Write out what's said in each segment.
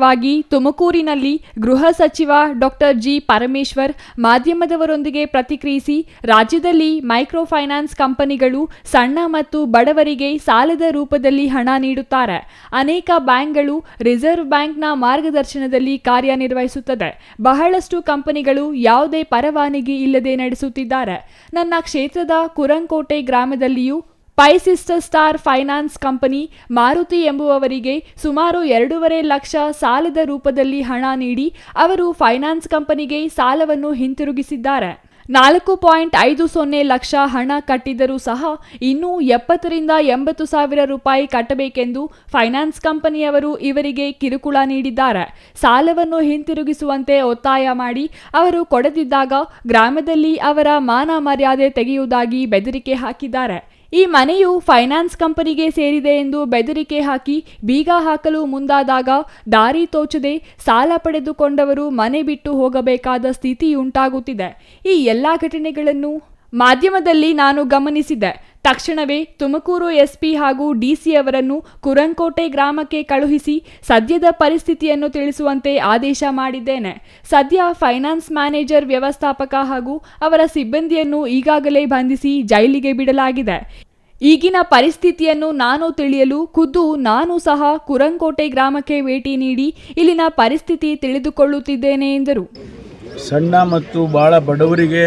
ವಾಗಿ ತುಮಕೂರಿನಲ್ಲಿ ಗೃಹ ಸಚಿವ ಡಾಕ್ಟರ್ ಜಿ ಪರಮೇಶ್ವರ್ ಮಾಧ್ಯಮದವರೊಂದಿಗೆ ಪ್ರತಿಕ್ರಿಯಿಸಿ ರಾಜ್ಯದಲ್ಲಿ ಮೈಕ್ರೋ ಫೈನಾನ್ಸ್ ಕಂಪನಿಗಳು ಸಣ್ಣ ಮತ್ತು ಬಡವರಿಗೆ ಸಾಲದ ರೂಪದಲ್ಲಿ ಹಣ ನೀಡುತ್ತಾರೆ. ಅನೇಕ ಬ್ಯಾಂಕ್ಗಳು ರಿಸರ್ವ್ ಬ್ಯಾಂಕ್ನ ಮಾರ್ಗದರ್ಶನದಲ್ಲಿ ಕಾರ್ಯನಿರ್ವಹಿಸುತ್ತದೆ. ಬಹಳಷ್ಟು ಕಂಪನಿಗಳು ಯಾವುದೇ ಪರವಾನಗಿ ಇಲ್ಲದೆ ನಡೆಸುತ್ತಿದ್ದಾರೆ. ನನ್ನ ಕ್ಷೇತ್ರದ ಕುರಂಕೋಟೆ ಗ್ರಾಮದಲ್ಲಿಯೂ ಪೈಸಿಸ್ಟರ್ ಸ್ಟಾರ್ ಫೈನಾನ್ಸ್ ಕಂಪನಿ ಮಾರುತಿ ಎಂಬುವವರಿಗೆ ಸುಮಾರು ಎರಡೂವರೆ ಲಕ್ಷ ಸಾಲದ ರೂಪದಲ್ಲಿ ಹಣ ನೀಡಿ ಅವರು ಫೈನಾನ್ಸ್ ಕಂಪನಿಗೆ ಸಾಲವನ್ನು ಹಿಂತಿರುಗಿಸಿದ್ದಾರೆ. ನಾಲ್ಕು ಪಾಯಿಂಟ್ ಐದು ಸೊನ್ನೆ ಲಕ್ಷ ಹಣ ಕಟ್ಟಿದರೂ ಸಹ ಇನ್ನೂ ಎಪ್ಪತ್ತರಿಂದ ಎಂಬತ್ತು ಸಾವಿರ ರೂಪಾಯಿ ಕಟ್ಟಬೇಕೆಂದು ಫೈನಾನ್ಸ್ ಕಂಪನಿಯವರು ಇವರಿಗೆ ಕಿರುಕುಳ ನೀಡಿದ್ದಾರೆ. ಸಾಲವನ್ನು ಹಿಂತಿರುಗಿಸುವಂತೆ ಒತ್ತಾಯ ಮಾಡಿ ಅವರು ಕೊಡದಿದ್ದಾಗ ಗ್ರಾಮದಲ್ಲಿ ಅವರ ಮಾನ ಮರ್ಯಾದೆ ತೆಗೆಯುವುದಾಗಿ ಬೆದರಿಕೆ ಹಾಕಿದ್ದಾರೆ. ಈ ಮನೆಯು ಫೈನಾನ್ಸ್ ಕಂಪನಿಗೆ ಸೇರಿದೆ ಎಂದು ಬೆದರಿಕೆ ಹಾಕಿ ಬೀಗ ಹಾಕಲು ಮುಂದಾದಾಗ ದಾರಿ ತೋಚದೆ ಸಾಲ ಪಡೆದುಕೊಂಡವರು ಮನೆ ಬಿಟ್ಟು ಹೋಗಬೇಕಾದ ಸ್ಥಿತಿ ಉಂಟಾಗುತ್ತಿದೆ ಈ ಎಲ್ಲ ಘಟನೆಗಳನ್ನು ಮಾಧ್ಯಮದಲ್ಲಿ ನಾನು ಗಮನಿಸಿದೆ. ತಕ್ಷಣವೇ ತುಮಕೂರು ಎಸ್ಪಿ ಹಾಗೂ ಡಿಸಿ ಅವರನ್ನು ಕುರಂಕೋಟೆ ಗ್ರಾಮಕ್ಕೆ ಕಳುಹಿಸಿ ಸದ್ಯದ ಪರಿಸ್ಥಿತಿಯನ್ನು ತಿಳಿಸುವಂತೆ ಆದೇಶ ಮಾಡಿದ್ದೇನೆ. ಸದ್ಯ ಫೈನಾನ್ಸ್ ಮ್ಯಾನೇಜರ್ ವ್ಯವಸ್ಥಾಪಕ ಹಾಗೂ ಅವರ ಸಿಬ್ಬಂದಿಯನ್ನು ಈಗಾಗಲೇ ಬಂಧಿಸಿ ಜೈಲಿಗೆ ಬಿಡಲಾಗಿದೆ. ಈಗಿನ ಪರಿಸ್ಥಿತಿಯನ್ನು ನಾನು ತಿಳಿಯಲು ಖುದ್ದು ನಾನು ಸಹ ಕುರಂಕೋಟೆ ಗ್ರಾಮಕ್ಕೆ ಭೇಟಿ ನೀಡಿ ಇಲ್ಲಿನ ಪರಿಸ್ಥಿತಿ ತಿಳಿದುಕೊಳ್ಳುತ್ತಿದ್ದೇನೆ ಎಂದರು. ಸಣ್ಣ ಮತ್ತು ಭಾಳ ಬಡವರಿಗೆ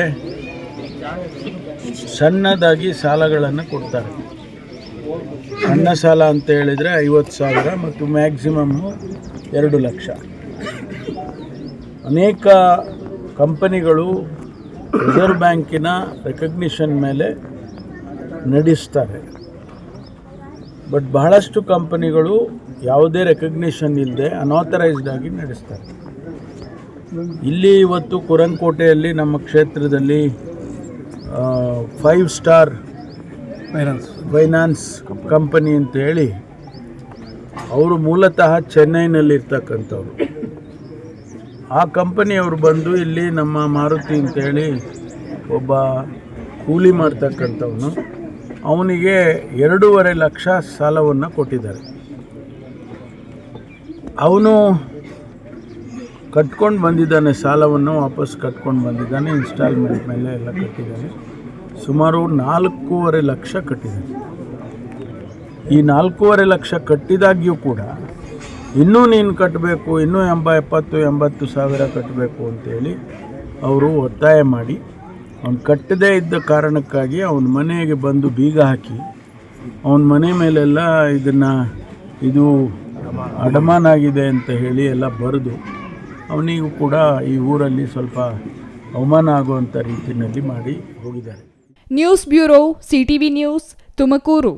ಸಣ್ಣದಾಗಿ ಸಾಲಗಳನ್ನು ಕೊಡ್ತಾರೆ. ಸಣ್ಣ ಸಾಲ ಅಂತ ಹೇಳಿದರೆ ಐವತ್ತು ಸಾವಿರ ಮತ್ತು ಮ್ಯಾಕ್ಸಿಮಮ್ಮು ಎರಡು ಲಕ್ಷ. ಅನೇಕ ಕಂಪನಿಗಳು ರಿಸರ್ವ್ ಬ್ಯಾಂಕಿನ ರೆಕಗ್ನಿಷನ್ ಮೇಲೆ ನಡೆಸ್ತಾರೆ. ಬಟ್ ಬಹಳಷ್ಟು ಕಂಪನಿಗಳು ಯಾವುದೇ ರೆಕಗ್ನಿಷನ್ ಇಲ್ಲದೆ ಅನಾಥರೈಸ್ಡ್ ಆಗಿ ನಡೆಸ್ತಾರೆ. ಇಲ್ಲಿ ಇವತ್ತು ಕುರಂಕೋಟೆಯಲ್ಲಿ ನಮ್ಮ ಕ್ಷೇತ್ರದಲ್ಲಿ five star finance finance company ಅಂತ ಹೇಳಿ ಅವರು ಮೂಲತಃ ಚೆನ್ನೈನಲ್ಲಿರ್ತಕ್ಕಂಥವ್ರು ಆ ಕಂಪನಿಯವರು ಬಂದು ಇಲ್ಲಿ ನಮ್ಮ ಮಾರುತಿ ಅಂತೇಳಿ ಒಬ್ಬ ಕೂಲಿ ಮಾಡ್ತಕ್ಕಂಥವನು. ಅವನಿಗೆ ಎರಡೂವರೆ ಲಕ್ಷ ಸಾಲವನ್ನು ಕೊಟ್ಟಿದ್ದಾರೆ. ಅವನು ಕಟ್ಕೊಂಡು ಬಂದಿದ್ದಾನೆ, ಸಾಲವನ್ನು ವಾಪಸ್ ಕಟ್ಕೊಂಡು ಬಂದಿದ್ದಾನೆ ಇನ್ಸ್ಟಾಲ್ಮೆಂಟ್ ಮೇಲೆ ಎಲ್ಲ ಕಟ್ಟಿದ್ದಾನೆ. ಸುಮಾರು ನಾಲ್ಕೂವರೆ ಲಕ್ಷ ಕಟ್ಟಿದ್ದಾನೆ. ಈ ನಾಲ್ಕೂವರೆ ಲಕ್ಷ ಕಟ್ಟಿದಾಗ್ಯೂ ಕೂಡ ಇನ್ನೂ ನೀನು ಕಟ್ಟಬೇಕು, ಇನ್ನೂ ಎಂಬ ಎಪ್ಪತ್ತು, ಎಂಬತ್ತು ಸಾವಿರ ಕಟ್ಟಬೇಕು ಅಂತೇಳಿ ಅವರು ಒತ್ತಾಯ ಮಾಡಿ ಅವನು ಕಟ್ಟದೇ ಇದ್ದ ಕಾರಣಕ್ಕಾಗಿ ಅವನ ಮನೆಗೆ ಬಂದು ಬೀಗ ಹಾಕಿ ಅವನ ಮನೆ ಮೇಲೆಲ್ಲ ಇದನ್ನು ಇದು ಅಡಮಾನ ಆಗಿದೆ ಅಂತ ಹೇಳಿ ಎಲ್ಲ ಬರೆದು ಅವನಿಗೂ ಕೂಡ ಈ ಊರಲ್ಲಿ ಸ್ವಲ್ಪ ಅವಮಾನ ಆಗುವಂಥ ರೀತಿಯಲ್ಲಿ ಮಾಡಿ ಹೋಗಿದ್ದಾರೆ. News bureau, CTV news, Tumakuru.